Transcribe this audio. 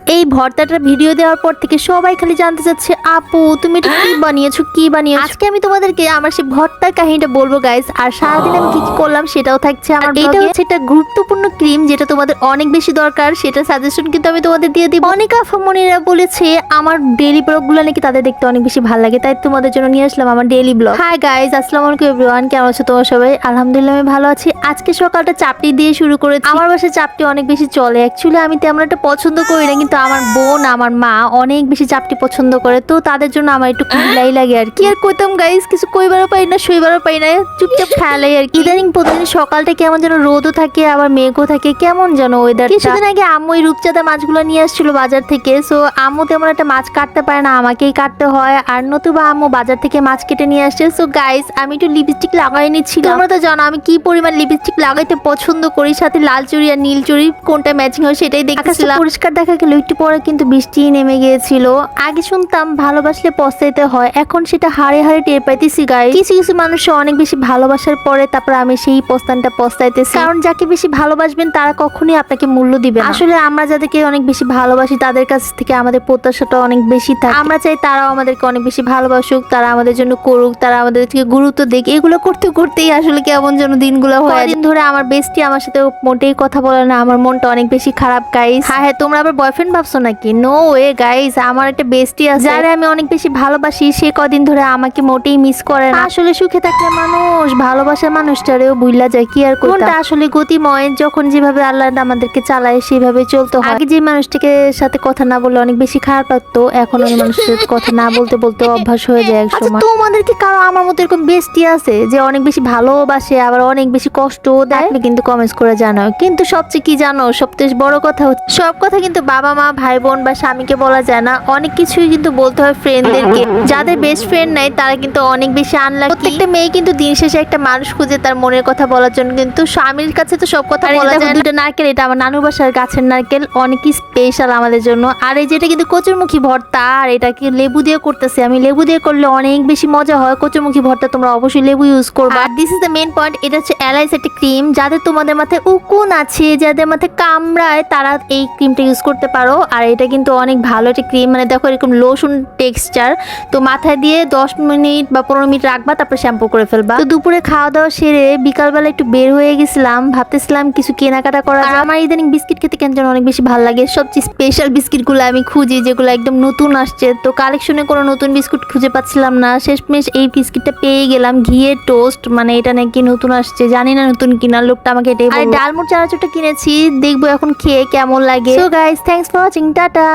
এই ভর্তাটার ভিডিও দেওয়ার পর থেকে সবাই খালি জানতে চাচ্ছে আপু তুমি এটা কি বানিয়েছো? কি বানিয়েছো? আজকে আমি তোমাদেরকে আমার সেই ভর্তার কাহিনীটা বলব গাইস আর সারাদিন আমি কি কি করলাম সেটাও থাকছে আমার এটা হচ্ছে একটা গুরুত্বপূর্ণ ক্রিম যেটা তোমাদের অনেক বেশি দরকার সেটা সাজেশন কিন্তু আমি তোমাদের দিয়ে দিব। অনেক আফামনিরা বলেছে আমার ডেইলি ব্লগগুলো নাকি তাদের দেখতে অনেক বেশি ভালো লাগে তাই তোমাদের জন্য নিয়ে আসলাম আমার ডেইলি ব্লগ হাই গাইস আসসালামু আলাইকুম এভরিওয়ান কেমন আছো তোমরা সবাই? আলহামদুলিল্লাহ আমি ভালো আছি। আজকে সকালটা চাপটি দিয়ে শুরু করেছি। আমার বাসায় চাপটি অনেক বেশি চলে। অ্যাকচুয়ালি আমি তেমন একটা পছন্দ করি না কিন্তু আমার বোন, আমার মা অনেক বেশি চাপটি পছন্দ করে, তো তাদের জন্য আমার একটু খুবলাই লাগে আর কি। আর কইতাম গাইস কিছু কইবারও পাই না, শুইবারও পাই না, চুপচাপ খেয়ালাই আর কি। ইদানিং প্রতিদিন সকালটা কেমন যেন রোদও থাকে, আবার মেঘও থাকে, কেমন যেন ওয়েদার কিছুদিন আগে আম্মু এই রূপচাঁদা মাছগুলো নিয়ে আসছিল বাজার থেকে সো আম্মু তেমন একটা মাছ কাটতে পারে না, আমাকেই কাটতে হয়। আর নতুবা আম্মু বাজার থেকে মাছ কেটে নিয়ে আসছে সো গাইস আমি একটু লিপস্টিক লাগাই নিচ্ছি তোমরা তো জানো, আমি কি পরিমাণ লিপস্টিক লাগাইতে পছন্দ করি, সাথে লাল চুড়ি আর নীল চুড়ি কোনটা ম্যাচিং হয় সেটাই দেখছিলাম। পরিষ্কার দেখা গেল একটু পরে কিন্তু বৃষ্টি নেমে গিয়েছিল। আগে শুনতাম ভালোবাসলে পস্তাইতে হয়, এখন সেটা হাড়ে হাড়ে টের পাইতেছি গাই কিছু কিছু মানুষ অনেক বেশি ভালোবাসার পরে তারপর আমি সেই পস্তানটা পস্তাইতেছি। কারণ যাকে বেশি ভালোবাসবেন তারা কখনোই আপনাকে মূল্য দিবে আসলে আমরা যাদেরকে অনেক বেশি ভালোবাসি তাদের কাছ থেকে আমাদের প্রত্যাশাটা অনেক বেশি থাকে। আমরা চাই তারাও আমাদেরকে অনেক বেশি ভালোবাসুক, তারা আমাদের জন্য করুক, তারা আমাদের থেকে গুরুত্ব দিক। এগুলো করতে করতেই আসলে কেমন যেন দিনগুলো হয়। দিন ধরে আমার বেস্টি আমার সাথে মোটেই কথা বলে না, আমার মনটা অনেক বেশি খারাপ গাইস হ্যাঁ হ্যাঁ তোমরা আবার বয়ফ্রেন্ড ভাবছ নাকি? নো ওয়ে গাইস আমার একটা বেস্টি আছে। যারে আমি অনেক বেশি ভালোবাসি সে কদিন ধরে আমাকে মোটেই মিস করে না। আসলে সুখে থাকলে মানুষ ভালোবাসার মানুষটারেও বুইলা যায় কি আর কোনটা আসলে গতিময় যখন যেভাবে আল্লাহ আমাদেরকে চালায় সেভাবে চলতে হয়। আগে যে মানুষটাকে সাথে কথা না বললে অনেক বেশি খারাপ লাগতো এখন ওই মানুষের সাথে কথা না বলতে বলতে অভ্যাস হয়ে যায় এক সময়। তোমাদেরকে কারও আমার মতো এরকম বেস্টি আছে যে অনেক বেশি ভালোবাসে আবার অনেক বেশি কষ্টও দেয়? কিন্তু কমেন্টস করে জানো। কিন্তু সবচেয়ে কি জানো সবচেয়ে বড় কথা হচ্ছে সব কথা কিন্তু বাবা মা ভাই বোন বা স্বামীকে বলা যায় না। অনেক কিছুই কিন্তু বলতে হয় ফ্রেন্ডদেরকে যাদের বেস্ট ফ্রেন্ড নাই তারা কিন্তু অনেক বেশি আনলাকি প্রত্যেকটা মেয়ে কিন্তু দিন শেষে একটা মানুষ খুঁজে তার মনের কথা বলার জন্য। কিন্তু স্বামীর কাছে তো সব কথা বলা যায় দুটো নারকেল এটা আমার নানু বাসার গাছের নারকেল। অনেকই স্পেশাল আমাদের জন্য। আর এই যেটা কিন্তু কচুরমুখী ভর্তা আর এটা কি লেবু দিয়ে করতেছি আমি। লেবু দিয়ে করলে অনেক বেশি মজা হয়। কচুরমুখী ভর্তা তোমরা অবশ্যই লেবু ইউজ করবে। আর this is the main point এটা হচ্ছে অ্যালাইস একটা ক্রিম যাদের তোমাদের মাথায় উকুন আছে যাদের মাথায় কামড়ায় তারা এই ক্রিমটা ইউজ করতে পারো। আর এটা কিন্তু অনেক ভালো একটা ক্রিম মানে দেখো এরকম লোশন টেক্সচার তো মাথায় দিয়ে দশ মিনিট বা পনেরো মিনিট রাখবা তারপর শ্যাম্পু করে ফেলবা। তো দুপুরে খাওয়া দাওয়া সেরে বিকালবেলা একটু বের হয়ে গেছিলাম। ভাবতেছিলাম কিছু কেনাকাটা করা আমার ইদানিং বিস্কিট খেতে কেন যেন অনেক বেশি ভালো লাগে। সবচেয়ে স্পেশাল বিস্কিটগুলো আমি খুঁজি যেগুলো একদম নতুন আসছে। তো কালেকশনে কোনো নতুন বিস্কুট খুঁজে পাচ্ছিলাম না। শেষমেশ এই বিস্কিটটা পেয়ে গেলাম। ঘিয়ের টোস্ট মানে এটা নাকি নতুন আসছে। জানি না নতুন কিনা লোকটা আমাকে এটাই আর ডালমুট চানাচুরটা কিনেছি দেখব এখন খেয়ে কেমন লাগে। So guys thanks for watching tata